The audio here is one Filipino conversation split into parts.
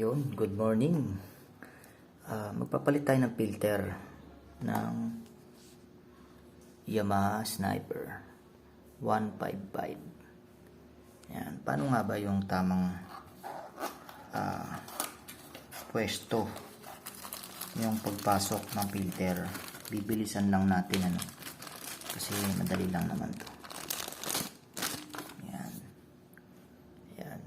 good morning. Ah, magpapalit tayo ng filter ng Yamaha Sniper 155. Yan. Paano nga ba yung tamang ah, pwesto yung pagpasok ng filter? Bibilisan lang natin ano. Kasi madali lang naman to. Yan. Yan.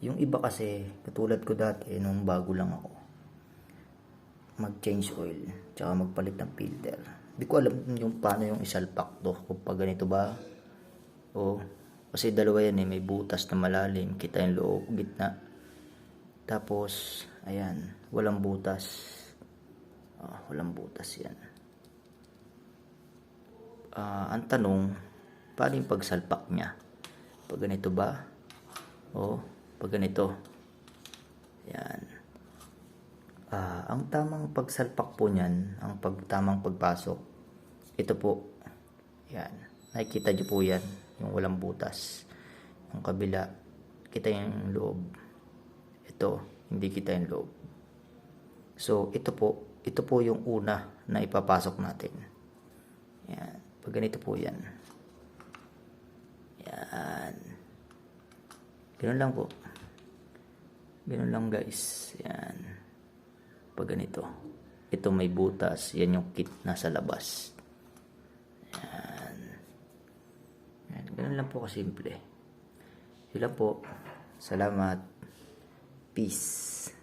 Yung iba kasi, katulad ko dati, nung bago lang ako, mag-change oil, tsaka magpalit ng filter. Hindi ko alam yung paano yung isalpak to, kung pag ganito ba, o, kasi dalawa yan eh, may butas na malalim, kita yung loob, gitna. Tapos, ayan, walang butas. Ah, walang butas yan. Ah, ang tanong, paano yung pagsalpak niya? Pag ganito ba? O, pag ganito. Yan. Ah, ang tamang pagsalpak po niyan, ang pag, tamang pagpasok, ito po. Yan. Nakikita niyo po yan, yung walang butas. Yung kabila, kita yung loob. Ito, hindi kita yung loob. So, ito po, ito po yung una na ipapasok natin. Yan. Pag ganito po yan. Yan. Ganun lang po. Ganun lang guys. Yan. Pag ganito. Ito may butas. Yan yung kit nasa labas. Yan. Yan. Ganun lang po kasimple. Yun lang po. Salamat. Peace.